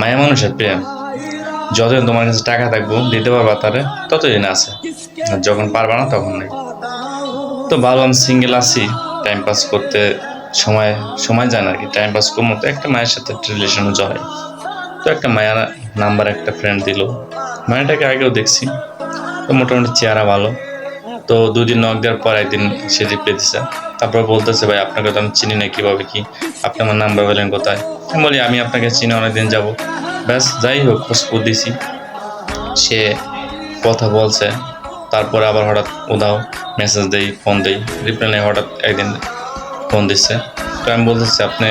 মায়া মানুষের প্রেম। যতদিন তোমার কাছে টাকা থাকব, দিতে পারবা তারে, ততদিন আছে। আর যখন পারবা না, তখন নেই। তো ভাবলাম সিঙ্গেল আছি টাইম পাস করতে সময় সময় যায় না আর কি। টাইম পাস করব তো একটা মায়ের সাথে রিলেশন জয় তো একটা মায়া নাম্বার একটা ফ্রেন্ড দিল। মায়াটাকে আগেও দেখছি। তো মোটামুটি চেহারা ভালো। তো দুদিন নক দেওয়ার পর একদিন সে রিপ্লাই দিছে তারপর বলতেছে, ভাই, আপনাকে তো আমি চিনি না, কীভাবে কি? আপনি আমার নাম্বার পেলেন কোথায়? আমি বলি, আমি আপনাকে চিনি, অনেকদিন যাব। ব্যাস, যাই হোক, খোঁজখবর দিছি। সে কথা বলছে। তারপরে আবার হঠাৎ উদাও মেসেজ দেই ফোন দেই। রিপ্লাই নেই, হঠাৎ একদিন ফোন দিচ্ছে। তো আমি বলতেছি, আপনি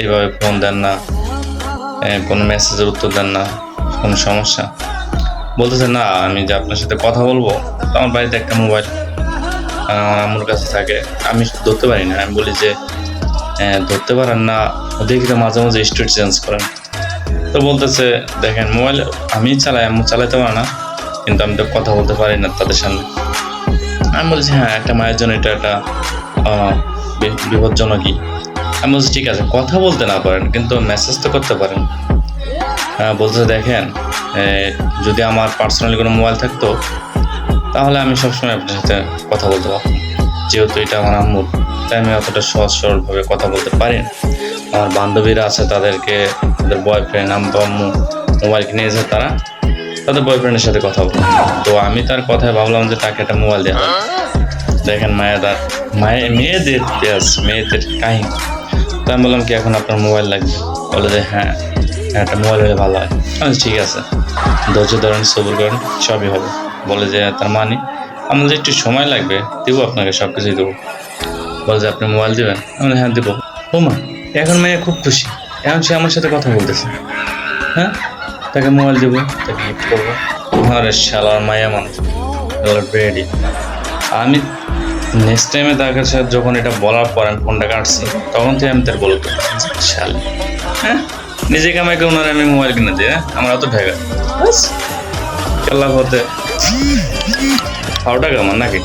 এইভাবে ফোন দেন না কোনো মেসেজের উত্তর দেন না, কোনো সমস্যা? বলতেছে না আমি যে আপনার সাথে কথা বলব আমার বাড়িতে একটা মোবাইল আমার কাছে থাকে। আমি ধরতে পারি না আমি বলি যে "হ্যাঁ, ধরতে পারেন না দেখি তো মাঝে মাঝে স্টেট চেঞ্জ করেন। তো বলতেছে দেখেন মোবাইল আমি চালাই আমি চালাইতে পারে না কিন্তু আমি তো কথা বলতে পারি না তাদের সামনে। আমি বলছি হ্যাঁ একটা মায়ের জন্য এটা একটা বিপজ্জনকই আমি বলছি ঠিক আছে কথা বলতে না পারেন কিন্তু মেসেজ তো করতে পারেন। আহ, বলতেছে দেখেন যদি আমার পার্সোনালি কোনো মোবাইল থাকতো, তাহলে আমি সবসময় আপনার সাথে কথা বলতে পারতাম। যেহেতু এটা আমার আম্মুর তাই আমি অতটা সহজ সরলভাবে কথা বলতে পারি না। আমার বান্ধবীরা আছে, তাদেরকে তাদের বয়ফ্রেন্ড আম্মু আম্মু মোবাইল কিনে এসে তারা, তাদের বয়ফ্রেন্ডের সাথে কথা বলে তো আমি তার কথায় ভাবলাম যে তাকে একটা মোবাইল দেওয়া দেখেন দেখেন মায়েরা মায়ের মেয়েদের দেশ মেয়েদের কাহিনী। তো আমি বললাম কি, এখন আপনার মোবাইল লাগবে? বলে যে হ্যাঁ। একটা মোবাইল হলে ভালো হয়। বলছি, ঠিক আছে ধৈর্য ধরেন সবুর করেন সবই হবে। বলে যে তার মানে? আমার যে একটু সময় লাগবে দেবো আপনাকে সব কিছুই দেবো। বলে যে আপনি মোবাইল দেবেন? আমি হ্যাঁ দেবো। ও মা এখন মেয়ে খুব খুশি। এখন সে আমার সাথে কথা বলতেছে। হ্যাঁ তাকে মোবাইল দেবো তাকে গিফট করব। আরে শালার মায়া মানুষ আমি নেক্সট টাইমে তার কাছে যখন এটা বলার পর আমি ফোনটা কাটছি তখন থেকে আমি তার বলব শাল। হ্যাঁ? নিজে কামাই করে ওনার আমি মোবাইল কিনে দিই আমরা আমার অত ঠেকা কেল্লা হতে ফাউটা কামান নাকি?